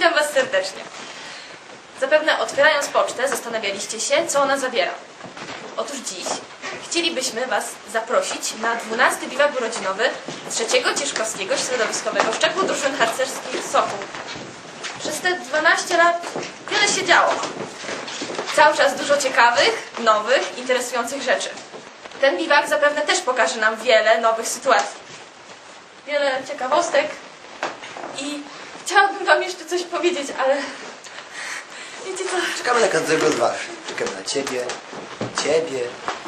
Witam Was serdecznie. Zapewne otwierając pocztę zastanawialiście się, co ona zawiera. Otóż dziś chcielibyśmy Was zaprosić na 12 biwak urodzinowy trzeciego Cieszkowskiego Środowiskowego Szczegół Drużyn Harcerskich Sokół. Przez te 12 lat wiele się działo. Cały czas dużo ciekawych, nowych, interesujących rzeczy. Ten biwak zapewne też pokaże nam wiele nowych sytuacji. Wiele ciekawostek i chciałabym Wam jeszcze coś powiedzieć, ale wiecie co? Czekamy na każdego z was. Czekamy na ciebie, ciebie,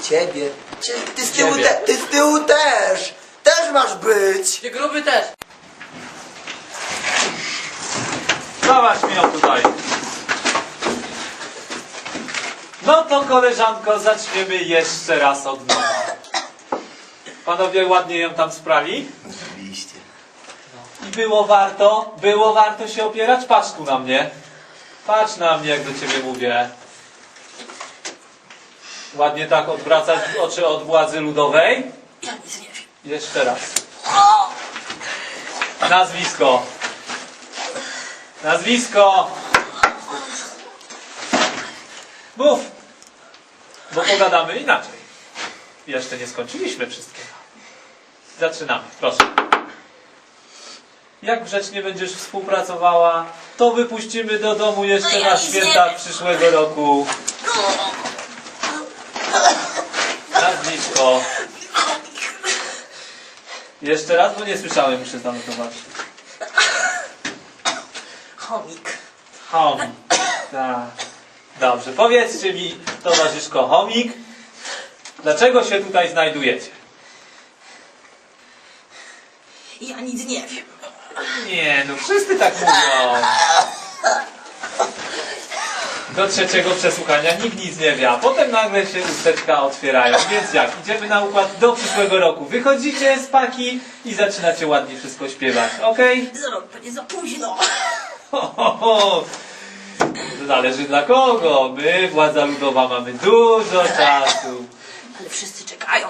ciebie. Cie, ty, z tyłu Ciebie. te, ty z tyłu też! Też masz być! Ty gruby też. Dawać mi ją tutaj. No to koleżanko, zaczniemy jeszcze raz od nowa. Panowie ładnie ją tam sprali? Było warto, było warto się opierać? Patrz tu na mnie. Patrz na mnie, jak do ciebie mówię. Ładnie tak odwracać oczy od władzy ludowej. Jeszcze raz. Nazwisko. Nazwisko. Mów. Bo pogadamy inaczej. Jeszcze nie skończyliśmy wszystkiego. Zaczynamy, proszę. Jak grzecznie będziesz współpracowała, to wypuścimy do domu jeszcze No na święta przyszłego roku. Nazwisko. Jeszcze raz, bo nie słyszałem, muszę zanotować. Chomik. Chomik. Tak. Dobrze, powiedzcie mi, towarzyszko Chomik, dlaczego się tutaj znajdujecie? Ja nic nie wiem. Nie, no wszyscy tak mówią. Do trzeciego przesłuchania nikt nic nie wie, a potem nagle się usteczka otwierają. Więc jak? Idziemy na układ do przyszłego roku. Wychodzicie z paki i zaczynacie ładnie wszystko śpiewać, okej? Za rok będzie za późno. Ho, ho, ho. To Zależy dla kogo. My, władza ludowa, mamy dużo czasu. Ale wszyscy czekają.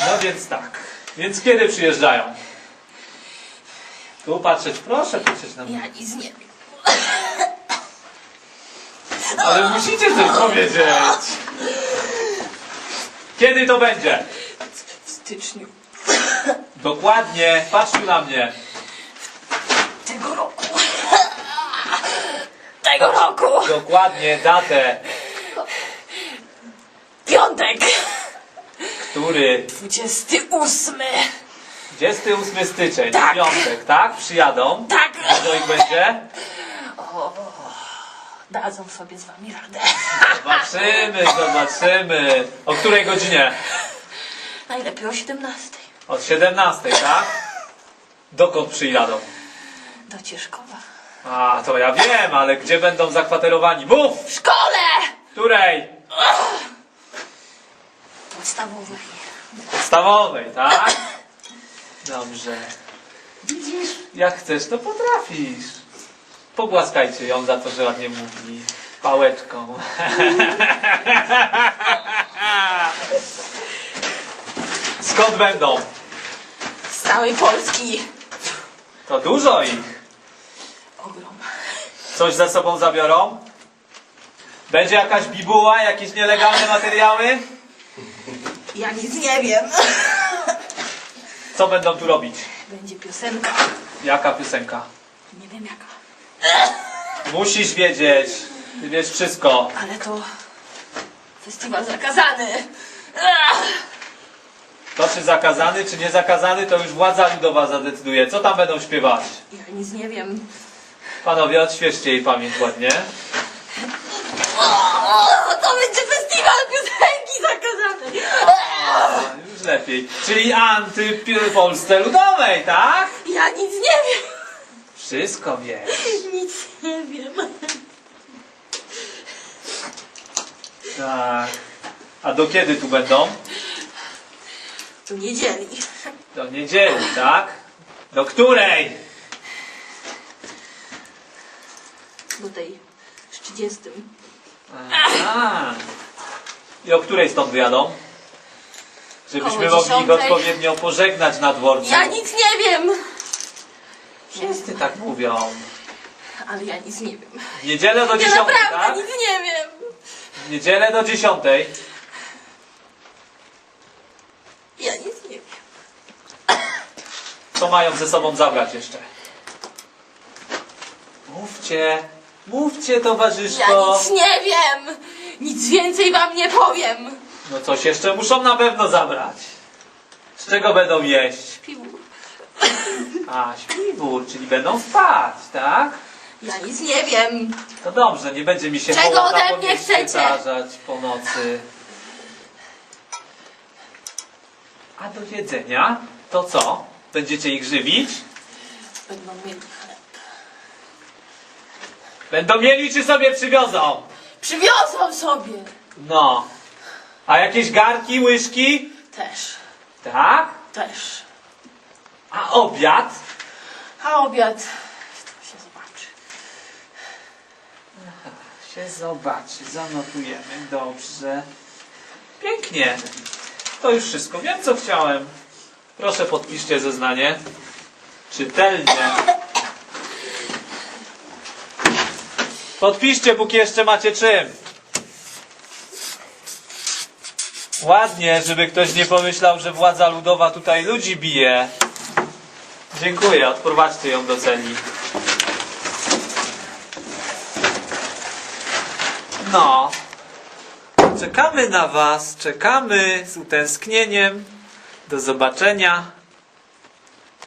No więc tak. Więc kiedy przyjeżdżają? Tu patrzeć, proszę patrzeć na mnie. Ja nic nie wiem. Ale musicie coś powiedzieć. Kiedy to będzie? W styczniu Dokładnie, patrz tu na mnie. tego roku. Tego roku. Dokładnie datę. Piątek. Który? 28. 28 styczeń, Tak. piątek, tak? Przyjadą. Tak. Dużo ich będzie? Dadzą sobie z wami radę. Zobaczymy, zobaczymy. O której godzinie? Najlepiej o 17. Od 17, tak? Dokąd przyjadą? Do Cieszkowa. A, to ja wiem, ale gdzie będą zakwaterowani? Mów! W szkole! Której? Podstawowej. Podstawowej, tak? Dobrze. Widzisz, jak chcesz, to potrafisz. Pogłaskajcie ją za to, że ładnie mówi. Pałeczką. Skąd będą? Z całej Polski. To dużo ich. Ogrom. Coś ze sobą zabiorą? Będzie jakaś bibuła, jakieś nielegalne materiały? Ja nic nie wiem. Co będą tu robić? Będzie piosenka. Jaka piosenka? Nie wiem jaka. Musisz wiedzieć. Ty wiesz wszystko. Ale to festiwal zakazany. To czy zakazany, czy nie zakazany, to już władza ludowa zadecyduje. Co tam będą śpiewać? Ja nic nie wiem. Panowie, odświeżcie jej pamięć ładnie. O, to będzie festiwal piosenki zakazany. A, już lepiej. Czyli antypolsce ludowej, tak? Ja nic nie wiem. Wszystko wiesz. Nic nie wiem. Tak. A do kiedy tu będą? Tu niedzieli. Do niedzieli, tak? Do której? Do tej z 30. Aha. I o której stąd wyjadą? Żebyśmy Koło mogli ich dziesiątej. odpowiednio pożegnać na dworcu. Ja nic nie wiem. Wszyscy tak mówią. Ale ja nic nie wiem. W niedzielę do Ja dziesiątej, naprawdę tak? nic nie wiem. W niedzielę do dziesiątej. Ja nic nie wiem. Co mają ze sobą zabrać jeszcze? Mówcie, mówcie Ja towarzyszko. nic nie wiem. Nic więcej wam nie powiem. No coś jeszcze muszą na pewno zabrać. Z czego będą jeść? Piwu. A, śpiwór, czyli będą spać, tak? Ja nic nie wiem. To dobrze, nie będzie mi się Czego ode mnie chcecie? zdarzać po nocy. A do jedzenia to co? Będziecie ich żywić? Będą mieli chleb. Będą mieli czy sobie przywiozą? Przywiozą sobie. No. A jakieś garki, łyżki? Też. Tak? Też. A obiad? A obiad to się zobaczy. Się zobaczy, zanotujemy, dobrze. Pięknie. To już wszystko. Wiem, co chciałem. Proszę podpiszcie zeznanie. Czytelnie. Podpiszcie, póki jeszcze macie czym. Ładnie, żeby ktoś nie pomyślał, że władza ludowa tutaj ludzi bije. Dziękuję, odprowadźcie ją do celi. No. Czekamy na Was, czekamy z utęsknieniem. Do zobaczenia.